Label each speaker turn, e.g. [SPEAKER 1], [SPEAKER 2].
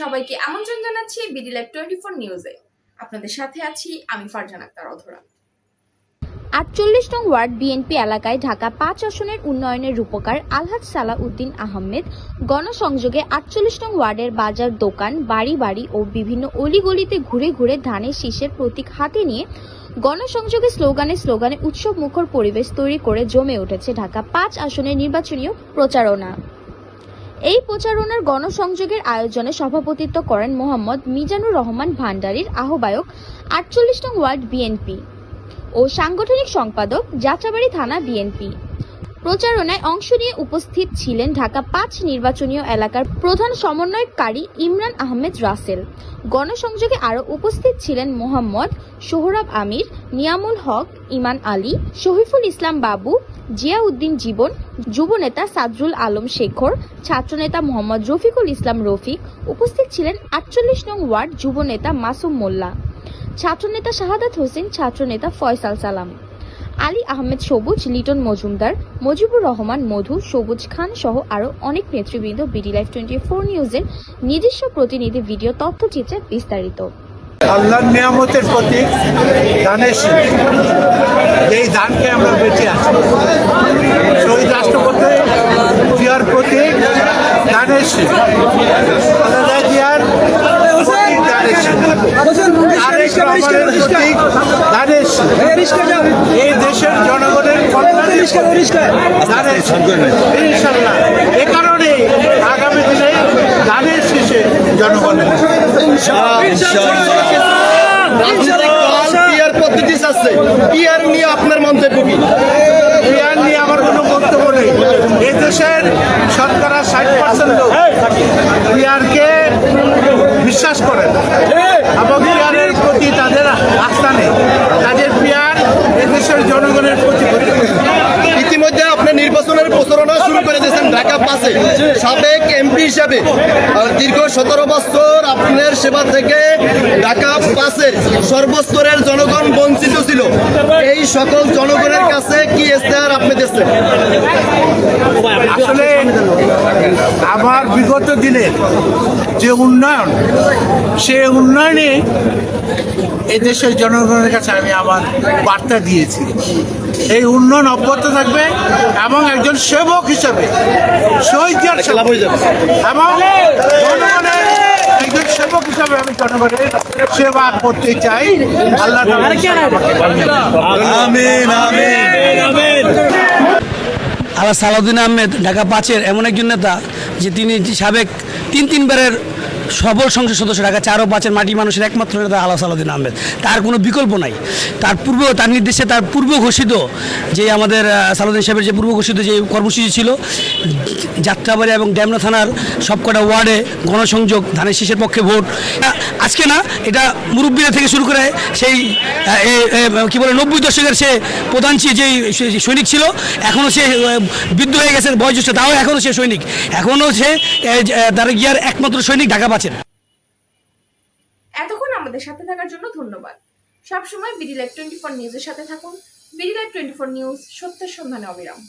[SPEAKER 1] সবাইকে আমন্ত্রণ জানাচ্ছি বিডি লাইভ টোয়েন্টি ফোর নিউজে। আপনাদের সাথে আছি আমি ফারজান আক্তার অধরা।
[SPEAKER 2] আটচল্লিশ নং ওয়ার্ড বিএনপি এলাকায় ঢাকা পাঁচ আসনের উন্নয়নের রূপকার আলহাজ সালাউদ্দিন আহমেদ গণসংযোগে আটচল্লিশ নং ওয়ার্ডের বাজার দোকান, বাড়ি বাড়ি ও বিভিন্ন অলিগলিতে ঘুরে ঘুরে ধানের শীষের প্রতীক হাতে নিয়ে গণসংযোগে স্লোগানে স্লোগানে উৎসব মুখর পরিবেশ তৈরি করে জমে উঠেছে ঢাকা পাঁচ আসনের নির্বাচনীয় প্রচারণা। এই প্রচারণার গণসংযোগের আয়োজনে সভাপতিত্ব করেন মোহাম্মদ মিজানুর রহমান ভান্ডারীর আহ্বায়ক আটচল্লিশ নং ওয়ার্ড বিএনপি ও সাংগঠনিক সম্পাদক যাচাবাড়ি থানা বিএনপি। প্রচারণায় অংশ নিয়ে উপস্থিত ছিলেন ঢাকা পাঁচ নির্বাচনীয় এলাকার প্রধান সমন্বয়কারী ইমরান আহমেদ রাসেল। গণসংযোগে আরও উপস্থিত ছিলেন মোহাম্মদ সোহরাব আমির, নিয়ামুল হক, ইমান আলী, শহীফুল ইসলাম বাবু, জিয়াউদ্দিন জীবন, যুবনেতা সাদরুল আলম শেখর, ছাত্রনেতা মোহাম্মদ রফিকুল ইসলাম রফিক, উপস্থিত ছিলেন আটচল্লিশ নং ওয়ার্ড যুবনেতা মাসুম মোল্লা। ছাত্রনেতা শাহাদাত হোসেন, ছাত্রনেতা ফয়সাল সালাম। আলী আহমেদ সবুজ লিটন মজুমদার মজিবুর রহমান মধু সবুজ খান সহ আরও অনেক নেতৃবৃন্দ বিডি লাইফ টোয়েন্টি ফোর নিউজের নিজস্ব প্রতিনিধি ভিডিও তথ্যচিত্রে বিস্তারিত।
[SPEAKER 3] আল্লাহর নিয়ামতের প্রতীক ধানের এই ধানকে আমরা বেঁচে আছি। শহীদ রাষ্ট্রপতি জিয়ার প্রতীক ধানের শীষ খালেদা জিয়ার প্রতীক ধানের শীষ তারেক রহমানের প্রতীক ধানের শীষ এই দেশের জনগণের কল্যাণের প্রতীক ধানের শীষ ইনশাল্লাহ। এ কারণে আগামী দিনে ধানের শীষে জনগণের
[SPEAKER 4] পিয়ার পদ্ধতি চাচ্ছে? পিয়ার নিয়ে আপনার মন্তব্য কি?
[SPEAKER 3] বিয়ার নিয়ে আমার কোনো বক্তব্য নেই? এই দেশের শতকরা ষাট পার্সেন্ট লোক বিয়ারকে বিশ্বাস করেন এবং বিয়ারের প্রতি তাদের আস্থা নেই। তাদের পিয়ার এদেশের জনগণের প্রতি
[SPEAKER 4] নির্বাচনের প্রচারণা শুরু করে দিয়েছেন ঢাকা পাশে। সাবেক এমপি হিসাবে দীর্ঘ সতেরো বছর আপনার সেবা থেকে ঢাকা পাশে সর্বস্তরের জনগণ বঞ্চিত ছিল। এই সকল জনগণের কাছে কি ইস্তেহার আপনি দিচ্ছেন?
[SPEAKER 3] আসলে আমার বিগত দিনের যে উন্নয়ন সে উন্নয়নে এদেশের জনগণের কাছে আমি আমার বার্তা দিয়েছি। এই উন্নয়ন অব্যাহত থাকবে এবং একজন সেবক হিসেবে শহীদ জিয়ার
[SPEAKER 4] লাভ যাবে।
[SPEAKER 3] এবং জনগণের একজন সেবক হিসাবে আমি জনগণের সেবা করতে চাই। আল্লাহ
[SPEAKER 4] আমিন আমিন।
[SPEAKER 5] আল্লাহ সালাউদ্দিন আহমেদ ঢাকা পাঁচের এমন একজন নেতা যে তিনি সাবেক তিন তিনবারের সবল সংসদ সদস্য ঢাকা চার পাঁচের মাটি মানুষের একমাত্র নেতা আলাহ সালাউদ্দিন আহমেদ। তার কোনো বিকল্প নাই। তার পূর্ব তার নির্দেশে তার পূর্ব ঘোষিত যে আমাদের আহ, সালাউদ্দিন সাহেবের যে পূর্ব ঘোষিত যে কর্মসূচি ছিল যাত্রাবাড়ি এবং ড্যামনা থানার সবকটা ওয়ার্ডে গণসংযোগ ধানের শীষের পক্ষে ভোট। আজকে না, এটা মুরব্বীরা থেকে শুরু করে সেই কি বলে, নব্বই দশকের সে প্রধান যেই সৈনিক ছিল এখনও সে বৃদ্ধ হয়ে গেছে, বয়োজ্যেষ্ঠ, তাও এখনও সে সৈনিক। এখনও সে তার গিয়ার একমাত্র সৈনিক ঢাকা পাচ্ছেন
[SPEAKER 1] এতক্ষণ আমাদের সাথে থাকার জন্য ধন্যবাদ। সবসময় বিডি লাইভ টোয়েন্টি ফোর নিউজের সাথে থাকুন। BD live twenty four news সত্যের সন্ধানে অবিরাম।